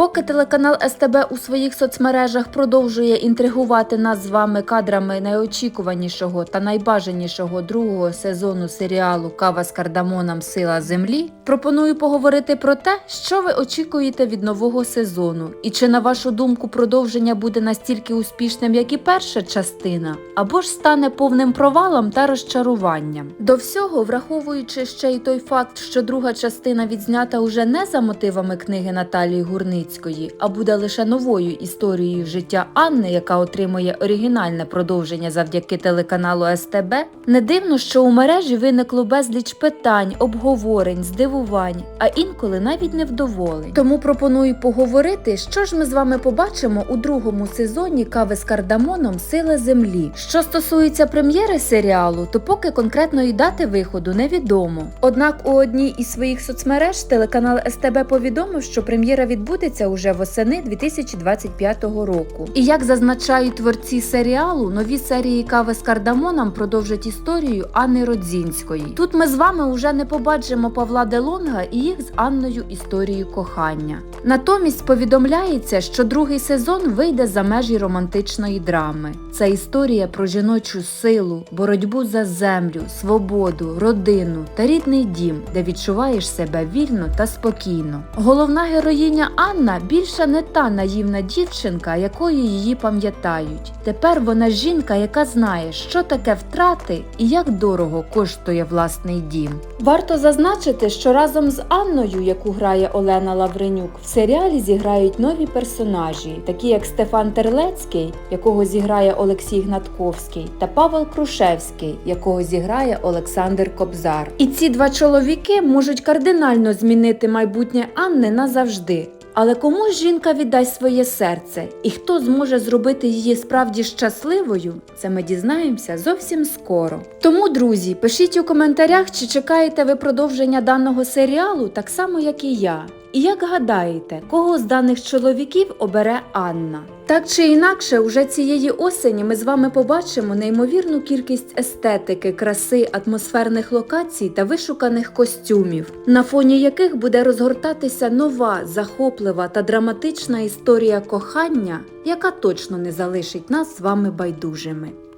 Поки телеканал СТБ у своїх соцмережах продовжує інтригувати нас з вами кадрами найочікуванішого та найбажанішого другого сезону серіалу Кава з кардамоном Сила землі, пропоную поговорити про те, що ви очікуєте від нового сезону, і чи на вашу думку продовження буде настільки успішним, як і перша частина, або ж стане повним провалом та розчаруванням. До всього, враховуючи ще й той факт, що друга частина відзнята уже не за мотивами книги Наталії Гурницької, а буде лише новою історією життя Анни, яка отримує оригінальне продовження завдяки телеканалу СТБ, не дивно, що у мережі виникло безліч питань, обговорень, здивувань, а інколи навіть невдоволень. Тому пропоную поговорити, що ж ми з вами побачимо у другому сезоні кави з кардамоном Сила землі. Що стосується прем'єри серіалу, то поки конкретної дати виходу невідомо. Однак у одній із своїх соцмереж телеканал СТБ повідомив, що прем'єра відбудеться уже восени 2025 року. І як зазначають творці серіалу, нові серії кави з кардамоном продовжать історію Анни Родзінської. Тут ми з вами вже не побачимо Павла Делонга і їх з Анною історію кохання. Натомість повідомляється, що другий сезон вийде за межі романтичної драми. Це історія про жіночу силу, боротьбу за землю, свободу, родину та рідний дім, де відчуваєш себе вільно та спокійно. Головна героїня Анна більше не та наївна дівчинка, якою її пам'ятають. Тепер вона жінка, яка знає, що таке втрати і як дорого коштує власний дім. Варто зазначити, що разом з Анною, яку грає Олена Лавренюк, в серіалі зіграють нові персонажі, такі як Стефан Терлецький, якого зіграє Олексій Гнатковський, та Павел Крушевський, якого зіграє Олександр Кобзар. І ці два чоловіки можуть кардинально змінити майбутнє Анни назавжди. Але кому ж жінка віддасть своє серце, і хто зможе зробити її справді щасливою, це ми дізнаємося зовсім скоро. Тому, друзі, пишіть у коментарях, чи чекаєте ви продовження даного серіалу, так само як і я. І як гадаєте, кого з даних чоловіків обере Анна? Так чи інакше, уже цієї осені ми з вами побачимо неймовірну кількість естетики, краси, атмосферних локацій та вишуканих костюмів, на фоні яких буде розгортатися нова, захоплива та драматична історія кохання, яка точно не залишить нас з вами байдужими.